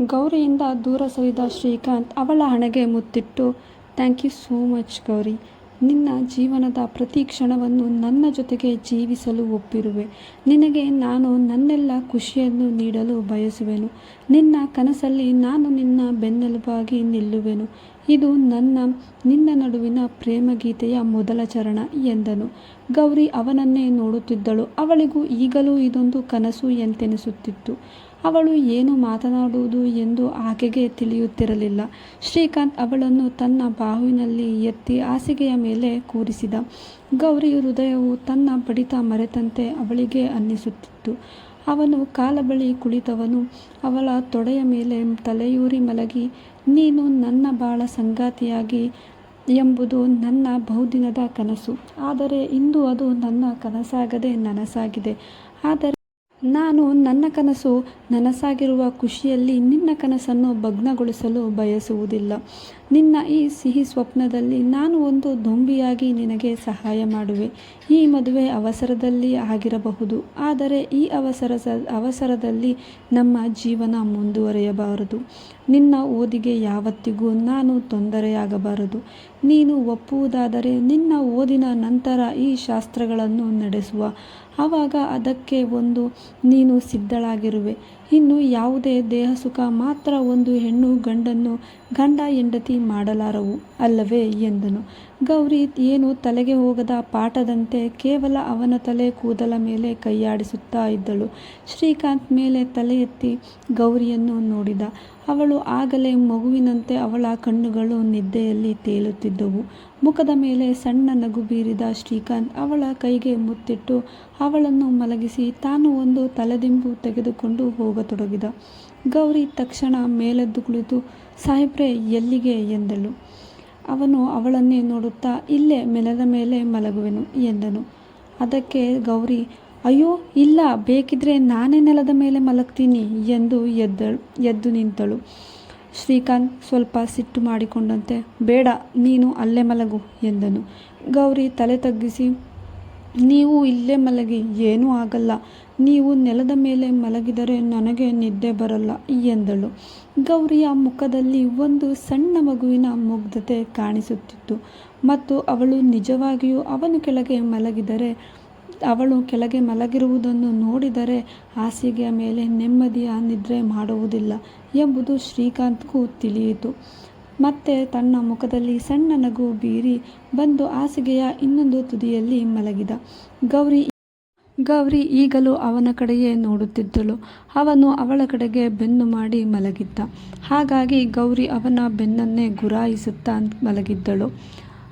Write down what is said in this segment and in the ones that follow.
ಗೌರಿಯಿಂದ ದೂರ ಸರಿದ ಶ್ರೀಕಾಂತ್ ಅವಳ ಹಣೆಗೆ ಮುತ್ತಿಟ್ಟು thank you so much Gauri. ನಿನ್ನ ಜೀವನದ ಪ್ರತಿ ಕ್ಷಣವನ್ನು ನನ್ನ ಜೊತೆಗೆ ಜೀವಿಸಲು ಒಪ್ಪಿರುವೆ. ನಿನಗೆ ನಾನು ನನ್ನೆಲ್ಲ ಖುಷಿಯನ್ನು ನೀಡಲು ಬಯಸುವೆನು. ನಿನ್ನ ಕನಸಲ್ಲಿ ನಾನು ನಿನ್ನ ಬೆನ್ನೆಲುಬಾಗಿ ನಿಲ್ಲುವೆನು. ಇದು ನನ್ನ, ನಿನ್ನ ನಡುವಿನ ಪ್ರೇಮಗೀತೆಯ ಮೊದಲ ಚರಣ ಎಂದನು. ಗೌರಿ ಅವನನ್ನೇ ನೋಡುತ್ತಿದ್ದಳು. ಅವಳಿಗೂ ಈಗಲೂ ಇದೊಂದು ಕನಸು ಎಂತೆನಿಸುತ್ತಿತ್ತು. ಅವಳು ಏನು ಮಾತನಾಡುವುದು ಎಂದು ಆಕೆಗೆ ತಿಳಿಯುತ್ತಿರಲಿಲ್ಲ. ಶ್ರೀಕಾಂತ್ ಅವಳನ್ನು ತನ್ನ ಬಾಹುವಿನಲ್ಲಿ ಎತ್ತಿ ಹಾಸಿಗೆಯ ಮೇಲೆ ಕೂರಿಸಿದ. ಗೌರಿ ಹೃದಯವು ತನ್ನ ಬಡಿತ ಮರೆತಂತೆ ಅವಳಿಗೆ ಅನ್ನಿಸುತ್ತಿತ್ತು. ಅವನು ಕಾಲ ಬಳಿ ಕುಳಿತವನು. ಅವಳ ತೊಡೆಯ ಮೇಲೆ ತಲೆಯೂರಿ ಮಲಗಿ, ನೀನು ನನ್ನ ಬಾಳ ಸಂಗಾತಿಯಾಗಿ ಎಂಬುದು ನನ್ನ ಬಹುದಿನದ ಕನಸು. ಆದರೆ ಇಂದು ಅದು ನನ್ನ ಕನಸಾಗದೆ ನನಸಾಗಿದೆ. ಆದರೆ ನಾನು ನನ್ನ ಕನಸು ನನಸಾಗಿರುವ ಖುಷಿಯಲ್ಲಿ ನಿನ್ನ ಕನಸನ್ನು ಭಗ್ನಗೊಳಿಸಲು ಬಯಸುವುದಿಲ್ಲ. ನಿನ್ನ ಈ ಸಿಹಿ ಸ್ವಪ್ನದಲ್ಲಿ ನಾನು ಒಂದು ದೊಂಬಿಯಾಗಿ ನಿನಗೆ ಸಹಾಯ ಮಾಡುವೆ. ಈ ಮದುವೆ ಅವಸರದಲ್ಲಿ ಆಗಿರಬಹುದು, ಆದರೆ ಈ ಅವಸರ ಅವಸರದಲ್ಲಿ ನಮ್ಮ ಜೀವನ ಮುಂದುವರೆಯಬಾರದು. ನಿನ್ನ ಓದಿಗೆ ಯಾವತ್ತಿಗೂ ನಾನು ತೊಂದರೆಯಾಗಬಾರದು. ನೀನು ಒಪ್ಪುವುದಾದರೆ ನಿನ್ನ ಓದಿನ ನಂತರ ಈ ಶಾಸ್ತ್ರಗಳನ್ನು ನಡೆಸುವ. ಆವಾಗ ಅದಕ್ಕೆ ಒಂದು ನೀನು ಸಿದ್ಧಳಾಗಿರುವೆ. ಇನ್ನು ಯಾವುದೇ ದೇಹ ಸುಖ ಮಾತ್ರ ಒಂದು ಹೆಣ್ಣು ಗಂಡನ್ನು ಗಂಡ ಹೆಂಡತಿ ಮಾಡಲಾರವು ಅಲ್ಲವೇ ಎಂದನು. ಗೌರಿ ಏನು ತಲೆಗೆ ಹೋಗದ ಪಾಠದಂತೆ ಕೇವಲ ಅವನ ತಲೆ ಕೂದಲ ಮೇಲೆ ಕೈಯಾಡಿಸುತ್ತಾ ಇದ್ದಳು. ಶ್ರೀಕಾಂತ್ ಮೇಲೆ ತಲೆ ಎತ್ತಿ ಗೌರಿಯನ್ನು ನೋಡಿದ. ಅವಳು ಆಗಲೇ ಮಗುವಿನಂತೆ ಅವಳ ಕಣ್ಣುಗಳು ನಿದ್ದೆಯಲ್ಲಿ ತೇಲುತ್ತಿದ್ದವು. ಮುಖದ ಮೇಲೆ ಸಣ್ಣ ನಗು ಬೀರಿದ ಶ್ರೀಕಾಂತ್ ಅವಳ ಕೈಗೆ ಮುತ್ತಿಟ್ಟು ಅವಳನ್ನು ಮಲಗಿಸಿ ತಾನು ಒಂದು ತಲೆದಿಂಬು ತೆಗೆದುಕೊಂಡು ಹೋಗತೊಡಗಿದ. ಗೌರಿ ತಕ್ಷಣ ಮೇಲೆದ್ದು ಕುಳಿತು, ಸಾಹೇಬ್ರೆ, ಎಲ್ಲಿಗೆ? ಎಂದಳು. ಅವನು ಅವಳನ್ನೇ ನೋಡುತ್ತಾ, ಇಲ್ಲೇ ಮೆಲದ ಮೇಲೆ ಮಲಗುವೆನು ಎಂದನು. ಅದಕ್ಕೆ ಗೌರಿ, ಅಯ್ಯೋ, ಇಲ್ಲ, ಬೇಕಿದ್ರೆ ನಾನೇ ನೆಲದ ಮೇಲೆ ಮಲಗ್ತೀನಿ ಎಂದು ಎದ್ದಳು, ಎದ್ದು ನಿಂತಳು. ಶ್ರೀಕಾಂತ್ ಸ್ವಲ್ಪ ಸಿಟ್ಟು ಮಾಡಿಕೊಂಡಂತೆ. ಬೇಡ, ನೀನು ಅಲ್ಲೇ ಮಲಗು ಎಂದನು. ಗೌರಿ ತಲೆ ತಗ್ಗಿಸಿ, ನೀವು ಇಲ್ಲೇ ಮಲಗಿ, ಏನೂ ಆಗಲ್ಲ. ನೀವು ನೆಲದ ಮೇಲೆ ಮಲಗಿದರೆ ನನಗೆ ನಿದ್ದೆ ಬರಲ್ಲ ಎಂದಳು. ಗೌರಿಯ ಮುಖದಲ್ಲಿ ಒಂದು ಸಣ್ಣ ಮಗುವಿನ ಮುಗ್ಧತೆ ಕಾಣಿಸುತ್ತಿತ್ತು. ಮತ್ತು ಅವಳು ನಿಜವಾಗಿಯೂ ಅವನು ಕೆಳಗೆ ಮಲಗಿದರೆ ಅವಳು ಕೆಳಗೆ ಮಲಗಿರುವುದನ್ನು ನೋಡಿದರೆ ಹಾಸಿಗೆಯ ಮೇಲೆ ನೆಮ್ಮದಿಯ ನಿದ್ರೆ ಮಾಡುವುದಿಲ್ಲ ಎಂಬುದು ಶ್ರೀಕಾಂತ್ಗೂ ತಿಳಿಯಿತು. ಮತ್ತೆ ತನ್ನ ಮುಖದಲ್ಲಿ ಸಣ್ಣ ನಗು ಬೀರಿ ಬಂದು ಹಾಸಿಗೆಯ ಇನ್ನೊಂದು ತುದಿಯಲ್ಲಿ ಮಲಗಿದ. ಗೌರಿ ಗೌರಿ ಈಗಲೂ ಅವನ ಕಡೆಯೇ ನೋಡುತ್ತಿದ್ದಳು. ಅವನು ಅವಳ ಕಡೆಗೆ ಬೆನ್ನು ಮಾಡಿ ಮಲಗಿದ್ದ. ಹಾಗಾಗಿ ಗೌರಿ ಅವನ ಬೆನ್ನನ್ನೇ ಗುರಾಯಿಸುತ್ತಾ ಮಲಗಿದ್ದಳು.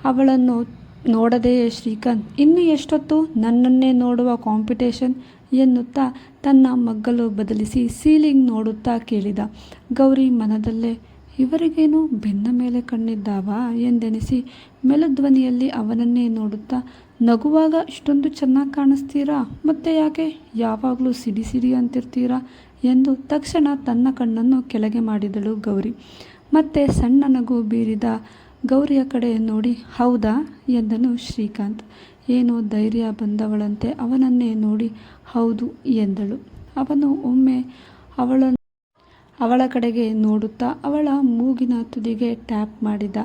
ಅವಳನ್ನು ನೋಡದೆಯೇ ಶ್ರೀಕಾಂತ್ ಇನ್ನು ಎಷ್ಟೊತ್ತು ನನ್ನನ್ನೇ ನೋಡುವ ಕಾಂಪಿಟೇಷನ್ ಎನ್ನುತ್ತಾ ತನ್ನ ಮಗ್ಗಲು ಬದಲಿಸಿ ಸೀಲಿಂಗ್ ನೋಡುತ್ತಾ ಕೇಳಿದ. ಗೌರಿ ಮನದಲ್ಲೇ, ಇವರಿಗೇನು ಬೆನ್ನ ಮೇಲೆ ಕಣ್ಣಿದ್ದಾವಾ? ಎಂದೆನಿಸಿ ಮೆಲುಧ್ವನಿಯಲ್ಲಿ ಅವನನ್ನೇ ನೋಡುತ್ತಾ, ನಗುವಾಗ ಇಷ್ಟೊಂದು ಚೆನ್ನಾಗಿ ಕಾಣಿಸ್ತೀರಾ? ಮತ್ತೆ ಯಾಕೆ? ಯಾವಾಗಲೂ ಸಿಡಿ ಸಿಡಿ ಅಂತಿರ್ತೀರಾ? ಎಂದು ತಕ್ಷಣ ತನ್ನ ಕಣ್ಣನ್ನು ಕೆಳಗೆ ಮಾಡಿದಳು ಗೌರಿ. ಮತ್ತೆ ಸಣ್ಣ ನಗು ಬೀರಿದ ಗೌರಿಯ ಕಡೆ ನೋಡಿ, ಹೌದಾ? ಎಂದನು ಶ್ರೀಕಾಂತ್. ಏನೋ ಧೈರ್ಯ ಬಂದವಳಂತೆ, ಅವನನ್ನೇ ನೋಡಿ ಹೌದು, ಎಂದಳು. ಅವನು ಒಮ್ಮೆ ಅವಳ ಅವಳ ಕಡೆಗೆ ನೋಡುತ್ತಾ, ಅವಳ ಮೂಗಿನ ತುದಿಗೆ ಟ್ಯಾಪ್ ಮಾಡಿದ,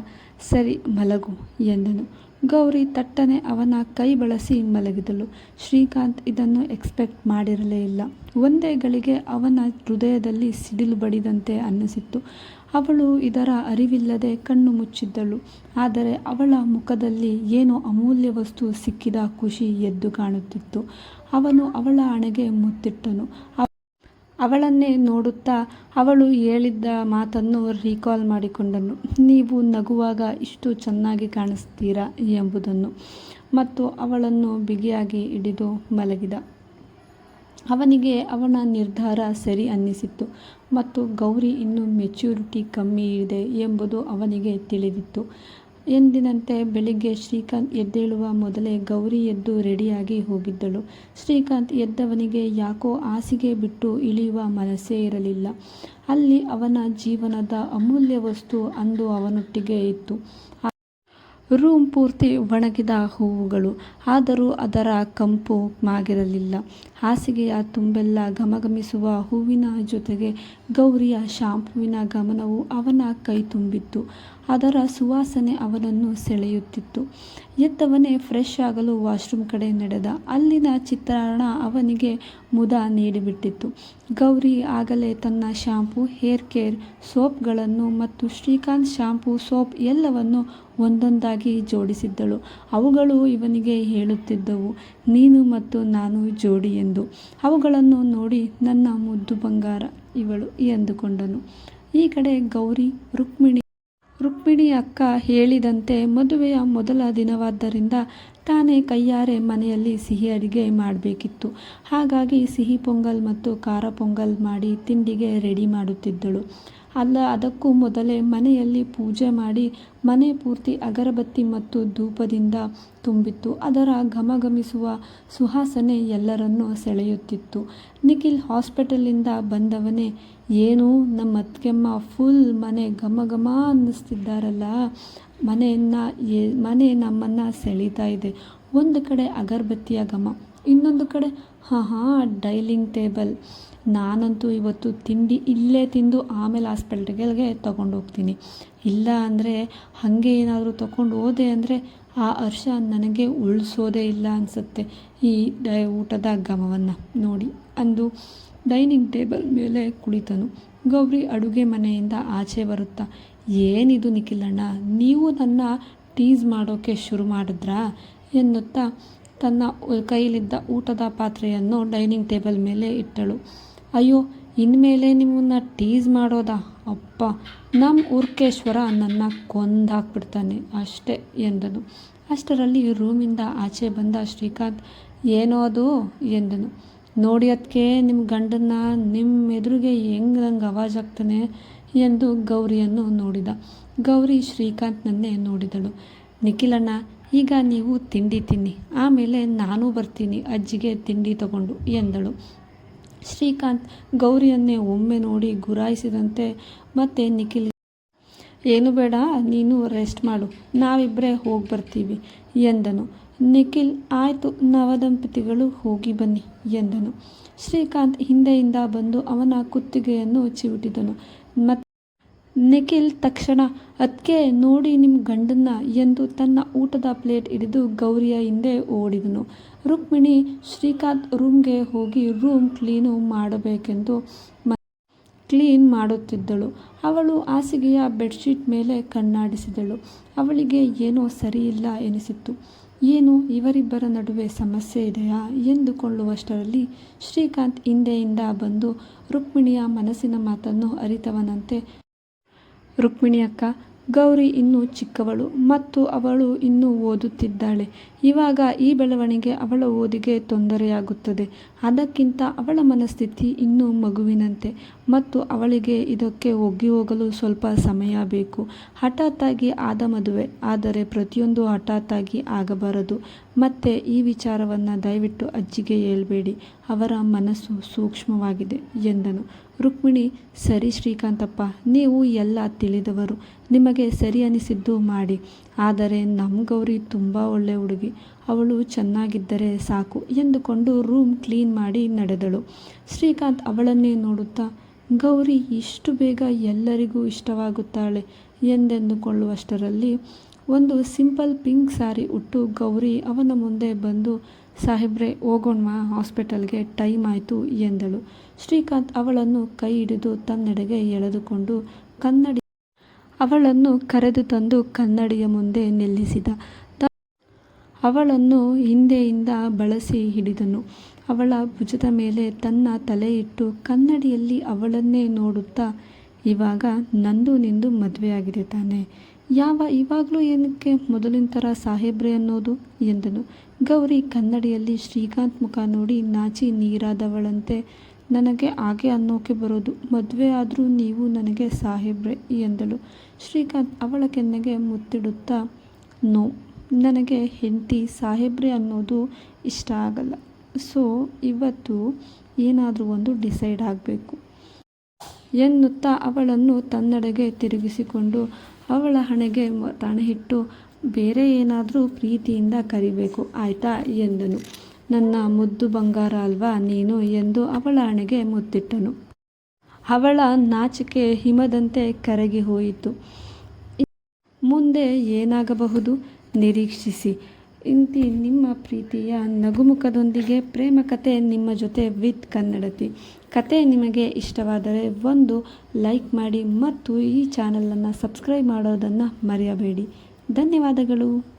ಸರಿ, ಮಲಗು, ಎಂದನು. ಗೌರಿ ತಟ್ಟನೆ ಅವನ ಕೈ ಬಳಸಿ ಮಲಗಿದಳು. ಶ್ರೀಕಾಂತ್ ಇದನ್ನು ಎಕ್ಸ್ಪೆಕ್ಟ್ ಮಾಡಿರಲೇ ಇಲ್ಲ. ಒಂದೇ ಗಳಿಗೆ ಅವನ ಹೃದಯದಲ್ಲಿ ಸಿಡಿಲು ಬಡಿದಂತೆ ಅನ್ನಿಸಿತ್ತು. ಅವಳು ಇದರ ಅರಿವಿಲ್ಲದೆ ಕಣ್ಣು ಮುಚ್ಚಿದ್ದಳು. ಆದರೆ ಅವಳ ಮುಖದಲ್ಲಿ ಏನೋ ಅಮೂಲ್ಯ ವಸ್ತು ಸಿಕ್ಕಿದ ಖುಷಿ ಎದ್ದು ಕಾಣುತ್ತಿತ್ತು. ಅವನು ಅವಳ ಹಣೆಗೆ ಮುತ್ತಿಟ್ಟನು. ಅವಳನ್ನೇ ನೋಡುತ್ತಾ ಅವಳು ಹೇಳಿದ್ದ ಮಾತನ್ನು ರೀಕಾಲ್ ಮಾಡಿಕೊಂಡನು. ನೀವು ನಗುವಾಗ ಇಷ್ಟು ಚೆನ್ನಾಗಿ ಕಾಣಿಸ್ತೀರಾ ಎಂಬುದನ್ನು. ಮತ್ತು ಅವಳನ್ನು ಬಿಗಿಯಾಗಿ ಹಿಡಿದು ಮಲಗಿದ. ಅವನಿಗೆ ಅವನ ನಿರ್ಧಾರ ಸರಿ ಅನ್ನಿಸಿತ್ತು ಮತ್ತು ಗೌರಿ ಇನ್ನೂ ಮೆಚ್ಯೂರಿಟಿ ಕಮ್ಮಿ ಇದೆ ಎಂಬುದು ಅವನಿಗೆ ತಿಳಿದಿತ್ತು. ಎಂದಿನಂತೆ ಬೆಳಿಗ್ಗೆ ಶ್ರೀಕಾಂತ್ ಎದ್ದೇಳುವ ಮೊದಲೇ ಗೌರಿ ಎದ್ದು ರೆಡಿಯಾಗಿ ಹೋಗಿದ್ದಳು. ಶ್ರೀಕಾಂತ್ ಎದ್ದವನಿಗೆ ಯಾಕೋ ಹಾಸಿಗೆ ಬಿಟ್ಟು ಇಳಿಯುವ ಮನಸ್ಸೇ ಇರಲಿಲ್ಲ. ಅಲ್ಲಿ ಅವನ ಜೀವನದ ಅಮೂಲ್ಯ ವಸ್ತು ಅಂದು ಅವನೊಟ್ಟಿಗೆ ಇತ್ತು. ರೂಮ್ ಪೂರ್ತಿ ಒಣಗಿದ ಹೂವುಗಳು. ಆದರೂ ಅದರ ಕಂಪು ಮಾಗಿರಲಿಲ್ಲ. ಹಾಸಿಗೆಯ ತುಂಬೆಲ್ಲ ಘಮಘಮಿಸುವ ಹೂವಿನ ಜೊತೆಗೆ ಗೌರಿಯ ಶಾಂಪುವಿನ ಗಮನವು ಅವನ ಕೈ ತುಂಬಿತ್ತು. ಅದರ ಸುವಾಸನೆ ಅವನನ್ನು ಸೆಳೆಯುತ್ತಿತ್ತು. ಎತ್ತವನೇ ಫ್ರೆಶ್ ಆಗಲು ವಾಶ್ರೂಮ್ ಕಡೆ ನಡೆದ. ಅಲ್ಲಿನ ಚಿತ್ರಣ ಅವನಿಗೆ ಮುದ ನೀಡಿಬಿಟ್ಟಿತ್ತು. ಗೌರಿ ಆಗಲೇ ತನ್ನ ಶಾಂಪು ಹೇರ್ ಕೇರ್ ಸೋಪ್ಗಳನ್ನು ಮತ್ತು ಶ್ರೀಕಾಂತ್ ಶಾಂಪು ಸೋಪ್ ಎಲ್ಲವನ್ನು ಒಂದೊಂದಾಗಿ ಜೋಡಿಸಿದ್ದಳು. ಅವುಗಳು ಇವನಿಗೆ ಹೇಳುತ್ತಿದ್ದವು, ನೀನು ಮತ್ತು ನಾನು ಜೋಡಿ ಎಂದು. ಅವುಗಳನ್ನು ನೋಡಿ ನನ್ನ ಮುದ್ದು ಬಂಗಾರ ಇವಳು ಎಂದುಕೊಂಡನು. ಈ ಕಡೆ ಗೌರಿ, ರುಕ್ಮಿಣಿ ರುಕ್ಮಿಣಿ ಅಕ್ಕ ಹೇಳಿದಂತೆ ಮದುವೆಯ ಮೊದಲ ದಿನವಾದ್ದರಿಂದ ತಾನೇ ಕೈಯಾರೆ ಮನೆಯಲ್ಲಿ ಸಿಹಿ ಅಡಿಗೆ ಮಾಡಬೇಕಿತ್ತು. ಹಾಗಾಗಿ ಸಿಹಿ ಪೊಂಗಲ್ ಮತ್ತು ಖಾರ ಪೊಂಗಲ್ ಮಾಡಿ ತಿಂಡಿಗೆ ರೆಡಿ ಮಾಡುತ್ತಿದ್ದಳು. ಅಲ್ಲ, ಅದಕ್ಕೂ ಮೊದಲೇ ಮನೆಯಲ್ಲಿ ಪೂಜೆ ಮಾಡಿ ಮನೆ ಪೂರ್ತಿ ಅಗರಬತ್ತಿ ಮತ್ತು ಧೂಪದಿಂದ ತುಂಬಿತ್ತು. ಅದರ ಘಮಘಮಿಸುವ ಸುಹಾಸನೆ ಎಲ್ಲರನ್ನೂ ಸೆಳೆಯುತ್ತಿತ್ತು. ನಿಖಿಲ್ ಹಾಸ್ಪಿಟಲಿಂದ ಬಂದವನೇ, ಏನು ನಮ್ಮ ಅತ್ತಿಗೆಮ್ಮ ಫುಲ್ ಮನೆ ಘಮ ಘಮ ಅನ್ನಿಸ್ತಿದ್ದಾರಲ್ಲ ಮನೆಯನ್ನು ಎ, ಮನೆ ನಮ್ಮನ್ನು ಸೆಳೀತಾ ಇದೆ. ಒಂದು ಕಡೆ ಅಗರಬತ್ತಿಯ ಘಮ, ಇನ್ನೊಂದು ಕಡೆ, ಹಾಂ ಹಾಂ ಡೈಲಿಂಗ್ ಟೇಬಲ್ ನಾನಂತೂ ಇವತ್ತು ತಿಂಡಿ ಇಲ್ಲೇ ತಿಂದು ಆಮೇಲೆ ಹಾಸ್ಪಿಟ್ಲ್ಗೆ ತೊಗೊಂಡು ಹೋಗ್ತೀನಿ ಇಲ್ಲ ಅಂದರೆ ಹಾಗೆ ಏನಾದರೂ ತೊಗೊಂಡು ಹೋದೆ ಅಂದರೆ ಆ ಹರ್ಷ ನನಗೆ ಉಳಿಸೋದೇ ಇಲ್ಲ ಅನಿಸುತ್ತೆ ಈ ಡೈ ಊಟದ ಘಮವನ್ನು ನೋಡಿ ಅಂದು ಡೈನಿಂಗ್ ಟೇಬಲ್ ಮೇಲೆ ಕುಳಿತನು. ಗೌರಿ ಅಡುಗೆ ಮನೆಯಿಂದ ಆಚೆ ಬರುತ್ತಾ, ಏನಿದು ನಿಖಿಲಣ್ಣ, ನೀವು ನನ್ನ ಟೀಸ್ ಮಾಡೋಕ್ಕೆ ಶುರು ಮಾಡಿದ್ರಾ? ಎನ್ನುತ್ತಾ ತನ್ನ ಕೈಯಲ್ಲಿದ್ದ ಊಟದ ಪಾತ್ರೆಯನ್ನು ಡೈನಿಂಗ್ ಟೇಬಲ್ ಮೇಲೆ ಇಟ್ಟಳು. ಅಯ್ಯೋ, ಇನ್ಮೇಲೆ ನಿಮ್ಮನ್ನ ಟೀಸ್ ಮಾಡೋದಾ? ಅಪ್ಪ ನಮ್ಮ ಉರ್ಕೇಶ್ವರ ನನ್ನ ಕೊಂದಾಕ್ಬಿಡ್ತಾನೆ ಅಷ್ಟೇ ಎಂದನು. ಅಷ್ಟರಲ್ಲಿ ರೂಮಿಂದ ಆಚೆ ಬಂದ ಶ್ರೀಕಾಂತ್, ಏನೋ ಅದು ಎಂದನು. ನೋಡಿ ಅದಕ್ಕೆ ನಿಮ್ಮ ಗಂಡನ್ನ ನಿಮ್ಮ ಎದುರಿಗೆ ಹೆಂಗೆ ನಂಗೆ ಅವಾಜಾಗ್ತಾನೆ ಎಂದು ಗೌರಿಯನ್ನು ನೋಡಿದ. ಗೌರಿ ಶ್ರೀಕಾಂತ್ನನ್ನೇ ನೋಡಿದಳು. ನಿಖಿಲಣ್ಣ, ಈಗ ನೀವು ತಿಂಡಿ ತಿನ್ನಿ. ಆಮೇಲೆ ನಾನು ಬರ್ತೀನಿ, ಅಜ್ಜಿಗೆ ತಿಂಡಿ ತಗೊಂಡು ಎಂದಳು. ಶ್ರೀಕಾಂತ್ ಗೌರಿಯನ್ನೇ ಒಮ್ಮೆ ನೋಡಿ ಗುರಾಯಿಸಿದಂತೆ ಮತ್ತೆ ನಿಖಿಲ್ ಏನು ಬೇಡ, ನೀನು ರೆಸ್ಟ್ ಮಾಡು. ನಾವಿಬ್ಬರೇ ಹೋಗಿ ಬರ್ತೀವಿ, ಎಂದನು. ನಿಖಿಲ್, ಆಯಿತು, ನವದಂಪತಿಗಳು ಹೋಗಿ ಬನ್ನಿ, ಎಂದನು. ಶ್ರೀಕಾಂತ್ ಹಿಂದೆಯಿಂದ ಬಂದು ಅವನ ಕುತ್ತಿಗೆಯನ್ನು ಚಿವುಟಿದನು ಮತ್ತು ನಿಖಿಲ್ ತಕ್ಷಣ ಅದಕ್ಕೆ ನೋಡಿ ನಿಮ್ಮ ಗಂಡನ್ನ ಎಂದು ತನ್ನ ಊಟದ ಪ್ಲೇಟ್ ಹಿಡಿದು ಗೌರಿಯ ಹಿಂದೆ ಓಡಿದನು. ರುಕ್ಮಿಣಿ ಶ್ರೀಕಾಂತ್ ರೂಮ್ಗೆ ಹೋಗಿ ರೂಮ್ ಕ್ಲೀನು ಮಾಡಬೇಕೆಂದು ಕ್ಲೀನ್ ಮಾಡುತ್ತಿದ್ದಳು. ಅವಳು ಹಾಸಿಗೆಯ ಬೆಡ್ಶೀಟ್ ಮೇಲೆ ಕಣ್ಣಾಡಿಸಿದಳು. ಅವಳಿಗೆ ಏನೋ ಸರಿಯಿಲ್ಲ ಎನಿಸಿತ್ತು. ಏನು, ಇವರಿಬ್ಬರ ನಡುವೆ ಸಮಸ್ಯೆ ಇದೆಯಾ? ಎಂದುಕೊಳ್ಳುವಷ್ಟರಲ್ಲಿ ಶ್ರೀಕಾಂತ್ ಹಿಂದೆಯಿಂದ ಬಂದು ರುಕ್ಮಿಣಿಯ ಮನಸ್ಸಿನ ಮಾತನ್ನು ಅರಿತವನಂತೆ ರುಕ್ಮಿಣಿ ಅಕ್ಕ, ಗೌರಿ ಇನ್ನೂ ಚಿಕ್ಕವಳು ಮತ್ತು ಅವಳು ಇನ್ನೂ ಓದುತ್ತಿದ್ದಾಳೆ. ಇವಾಗ ಈ ಬೆಳವಣಿಗೆ ಅವಳ ಓದಿಗೆ ತೊಂದರೆಯಾಗುತ್ತದೆ. ಅದಕ್ಕಿಂತ ಅವಳ ಮನಸ್ಥಿತಿ ಇನ್ನೂ ಮಗುವಿನಂತೆ ಮತ್ತು ಅವಳಿಗೆ ಇದಕ್ಕೆ ಒಗ್ಗಿ ಹೋಗಲು ಸ್ವಲ್ಪ ಸಮಯ ಬೇಕು. ಹಠಾತ್ತಾಗಿ ಆದ ಮದುವೆ, ಆದರೆ ಪ್ರತಿಯೊಂದು ಹಠಾತ್ತಾಗಿ ಆಗಬಾರದು. ಮತ್ತೆ ಈ ವಿಚಾರವನ್ನು ದಯವಿಟ್ಟು ಅಜ್ಜಿಗೆ ಹೇಳ್ಬೇಡಿ. ಅವರ ಮನಸ್ಸು ಸೂಕ್ಷ್ಮವಾಗಿದೆ ಎಂದನು. ರುಕ್ಮಿಣಿ, ಸರಿ ಶ್ರೀಕಾಂತಪ್ಪ, ನೀವು ಎಲ್ಲ ತಿಳಿದವರು. ನಿಮಗೆ ಸರಿ ಅನಿಸಿದ್ದು ಮಾಡಿ. ಆದರೆ ನಮ್ಮ ಗೌರಿ ತುಂಬ ಒಳ್ಳೆ ಹುಡುಗಿ. ಅವಳು ಚೆನ್ನಾಗಿದ್ದರೆ ಸಾಕು ಎಂದುಕೊಂಡು ರೂಮ್ ಕ್ಲೀನ್ ಮಾಡಿ ನಡೆದಳು. ಶ್ರೀಕಾಂತ್ ಅವಳನ್ನೇ ನೋಡುತ್ತಾ, ಗೌರಿ, ಇಷ್ಟು ಬೇಗ ಎಲ್ಲರಿಗೂ ಇಷ್ಟವಾಗುತ್ತಾಳೆ ಎಂದೆಂದುಕೊಳ್ಳುವಷ್ಟರಲ್ಲಿ ಒಂದು ಸಿಂಪಲ್ ಪಿಂಕ್ ಸಾರಿ ಉಟ್ಟು ಗೌರಿ ಅವನ ಮುಂದೆ ಬಂದು, ಸಾಹೇಬ್ರೆ ಹೋಗೋಣ ಹಾಸ್ಪಿಟಲ್ಗೆ ಟೈಮ್ ಆಯಿತು ಎಂದಳು. ಶ್ರೀಕಾಂತ್ ಅವಳನ್ನು ಕೈ ಹಿಡಿದು ತನ್ನೆಡೆಗೆ ಎಳೆದುಕೊಂಡು ಕನ್ನಡಿ ಅವಳನ್ನು ಕರೆದು ತಂದು ಕನ್ನಡಿಯ ಮುಂದೆ ನಿಲ್ಲಿಸಿದ. ಅವಳನ್ನು ಹಿಂದೆಯಿಂದ ಬಳಸಿ ಹಿಡಿದನು. ಅವಳ ಭುಜದ ಮೇಲೆ ತನ್ನ ತಲೆಯಿಟ್ಟು ಕನ್ನಡಿಯಲ್ಲಿ ಅವಳನ್ನೇ ನೋಡುತ್ತಾ ಇವಾಗ ನಂದು ನಿಂದು ಮದುವೆಯಾಗಿದೆ ತಾನೆ. ಯಾವ ಇವಾಗಲೂ ಏನಕ್ಕೆ ಮೊದಲಿನ ಥರ ಸಾಹೇಬ್ರೆ ಅನ್ನೋದು? ಎಂದನು. ಗೌರಿ ಕನ್ನಡಿಯಲ್ಲಿ ಶ್ರೀಕಾಂತ್ ಮುಖ ನೋಡಿ ನಾಚಿ ನೀರಾದವಳಂತೆ, ನನಗೆ ಹಾಗೆ ಅನ್ನೋಕೆ ಬರೋದು. ಮದುವೆ ಆದರೂ ನೀವು ನನಗೆ ಸಾಹೇಬ್ರೆ, ಎಂದಳು. ಶ್ರೀಕಾಂತ್ ಅವಳ ಕೆನ್ನೆಗೆ ಮುತ್ತಿಡುತ್ತಾ, ನೋ ನನಗೆ ಹೆಂಡತಿ ಸಾಹೇಬ್ರಿ ಅನ್ನೋದು ಇಷ್ಟ ಆಗಲ್ಲ. ಸೊ ಇವತ್ತು ಏನಾದರೂ ಒಂದು ಡಿಸೈಡ್ ಆಗಬೇಕು. ಎನ್ನುತ್ತಾ ಅವಳನ್ನು ತನ್ನಡೆಗೆ ತಿರುಗಿಸಿಕೊಂಡು ಅವಳ ಹಣೆಗೆ ತಣೆಯಿಟ್ಟು ಬೇರೆ ಏನಾದರೂ ಪ್ರೀತಿಯಿಂದ ಕರಿಬೇಕು, ಆಯಿತಾ ಎಂದನು. ನನ್ನ ಮುದ್ದು ಬಂಗಾರ ಅಲ್ವಾ ನೀನು ಎಂದು ಅವಳ ಹಣೆಗೆ ಮುತ್ತಿಟ್ಟನು. ಅವಳ ನಾಚಿಕೆ ಹಿಮದಂತೆ ಕರಗಿ ಹೋಯಿತು. ಮುಂದೆ ಏನಾಗಬಹುದು? ನಿರೀಕ್ಷಿಸಿ. ಇಂತಿ ನಿಮ್ಮ ಪ್ರೀತಿಯ ನಗುಮುಖದೊಂದಿಗೆ ಪ್ರೇಮ ಕತೆ ನಿಮ್ಮ ಜೊತೆ ವಿತ್ ಕನ್ನಡತಿ. ಕತೆ ನಿಮಗೆ ಇಷ್ಟವಾದರೆ ಒಂದು ಲೈಕ್ ಮಾಡಿ ಮತ್ತು ಈ ಚಾನಲನ್ನು ಸಬ್ಸ್ಕ್ರೈಬ್ ಮಾಡೋದನ್ನು ಮರೆಯಬೇಡಿ. ಧನ್ಯವಾದಗಳು.